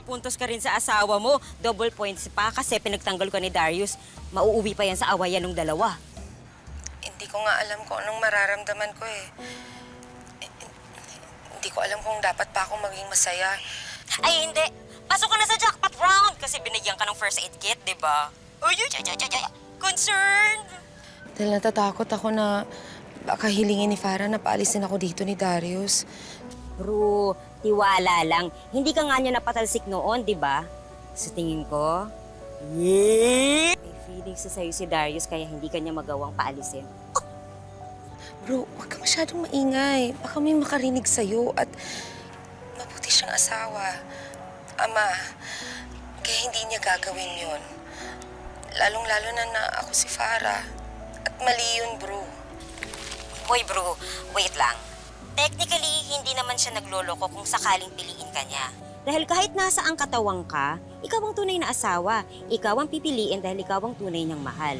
makakapuntos ka rin sa asawa mo. Double points pa kasi pinagtanggol ka ni Darius. Mauuwi pa yan sa awayan ng dalawa. Hindi ko nga alam kung anong mararamdaman ko eh. Eh, Hindi ko alam kung dapat pa akong maging masaya. Ay, hindi. Pasok ka na sa jackpot round kasi binigyan ka ng first aid kit, di ba? Ay, ay, ay, ay, ay, concerned. Dahil natatakot ako na baka hilingin ni Farah na paalisin ako dito ni Darius. Bro, tiwala lang. Hindi ka nga niya napatalsik noon, di ba? Sa tingin ko, yeah. may feelings sa sa'yo si Darius kaya hindi ka niya magawang paalisin. Bro, huwag ka masyadong maingay. Baka may makarinig sa'yo at mabuti siyang asawa. Ama, kaya hindi niya gagawin yun. Lalong-lalo na na ako si Farah. At mali yun, bro. Hoy bro, wait lang. Technically, hindi naman siya nagloloko kung sakaling piliin ka niya. Dahil kahit nasa ang katawang ka, ikaw ang tunay na asawa. Ikaw ang pipiliin dahil ikaw ang tunay niyang mahal.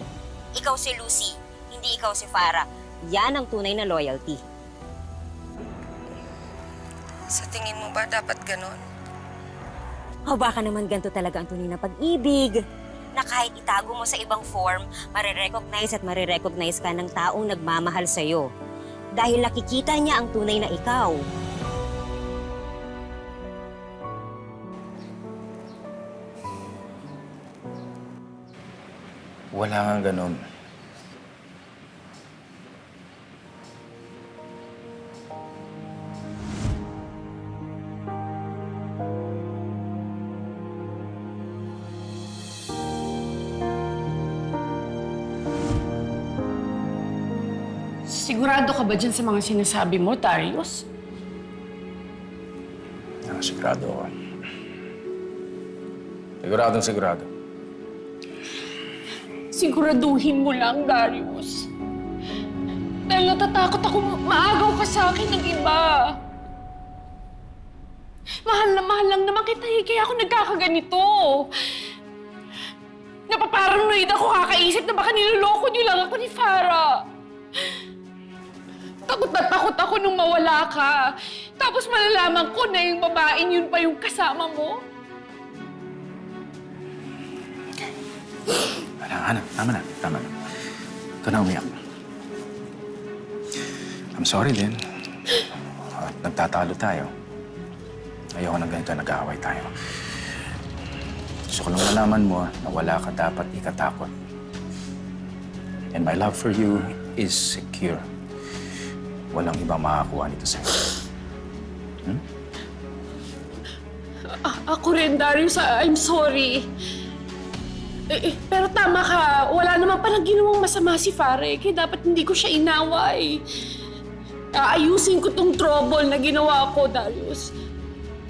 Ikaw si Lucy, hindi ikaw si Farah. Yan ang tunay na loyalty. Sa tingin mo ba dapat ganon? O baka naman ganito talaga ang tunay na pag-ibig. Na kahit itago mo sa ibang form, marirecognize at marirecognize ka ng taong nagmamahal sa'yo. Dahil nakikita niya ang tunay na ikaw. Wala nga ganun. Sigurado ka ba dyan sa mga sinasabi mo, Darius? Nakasigurado ako. Siguradong sigurado. Siguraduhin mo lang, Darius. Dahil natatakot ako maagaw ka sa akin ng iba. Mahal na mahal lang naman kita eh, kaya ako nagkakaganito. Napaparanoid ako kakaisip na baka niloloko niyo lang ako ni Farah. Takot na takot ako nung mawala ka. Tapos malalaman ko na yung babaeng yun pa yung kasama mo. Ana, Ana, tama na, tama na. Ikaw na umiyak. I'm sorry din. At nagtatalo tayo. Ayoko na ganito nag-aaway tayo. Gusto ko lang mo na wala ka dapat ikatakot. And my love for you is secure. Walang ibang makakuha nito sa'yo. A- ako rin, Darius. I'm sorry. Eh, eh, pero tama ka. Wala naman palang ginawang masama si Fare. Kaya dapat hindi ko siya inaway. Aayusin ko tong trouble na ginawa ko, Darius.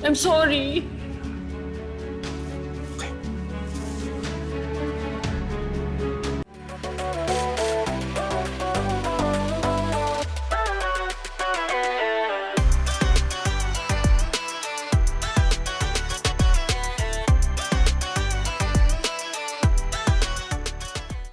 I'm sorry.